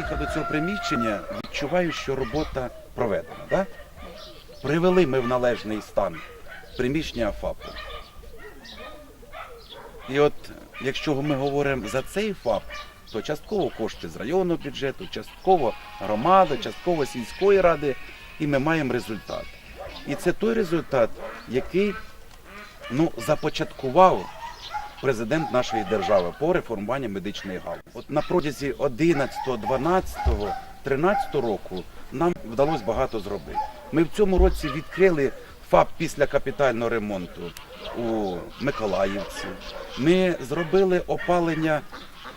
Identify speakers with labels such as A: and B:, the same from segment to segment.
A: приїхав до цього приміщення, відчуваю, що робота проведена. Да? Привели ми в належний стан приміщення ФАПу. І от якщо ми говоримо за цей ФАП, то частково кошти з районного бюджету, частково громади, частково сільської ради, і ми маємо результат. І це той результат, який ну, започаткував президент нашої держави по реформуванню медичної галузі. От на протязі 11, 12, 13 року нам вдалося багато зробити. Ми в цьому році відкрили ФАП після капітального ремонту у Миколаївці. Ми зробили опалення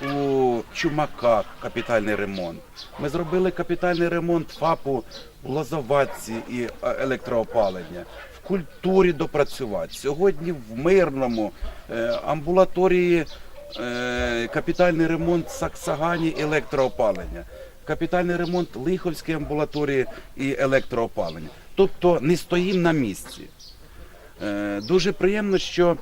A: у Чумаках, капітальний ремонт. Ми зробили капітальний ремонт ФАПу у Лозоватці і е, електроопалення. Культурі допрацювати. Сьогодні в мирному е, амбулаторії е, капітальний ремонт Саксагані електроопалення. Капітальний ремонт Лиховської амбулаторії і електроопалення. Тобто не стоїмо на місці. Е, Дуже приємно, що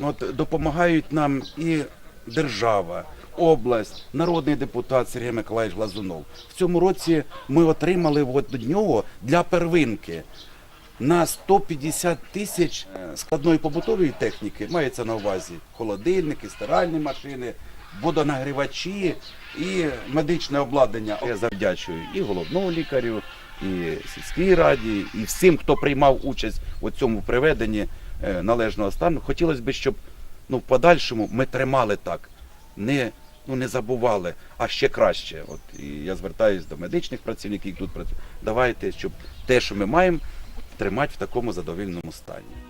A: от, допомагають нам і держава, область, народний депутат Сергій Миколаївич Глазунов. В цьому році ми отримали от нього для первинки на 150 тисяч складної побутової техніки, мається на увазі холодильники, стиральні машини, водонагрівачі і медичне обладнання. Я завдячую і головному лікарю, і сільській раді, і всім, хто приймав участь у цьому приведенні е, належного стану. Хотілося б, щоб ну, в подальшому ми тримали так, не, ну, не забували, а ще краще. От, і я звертаюся до медичних працівників, які тут працюють. Давайте, щоб те, що ми маємо, тримати в такому задовільному стані.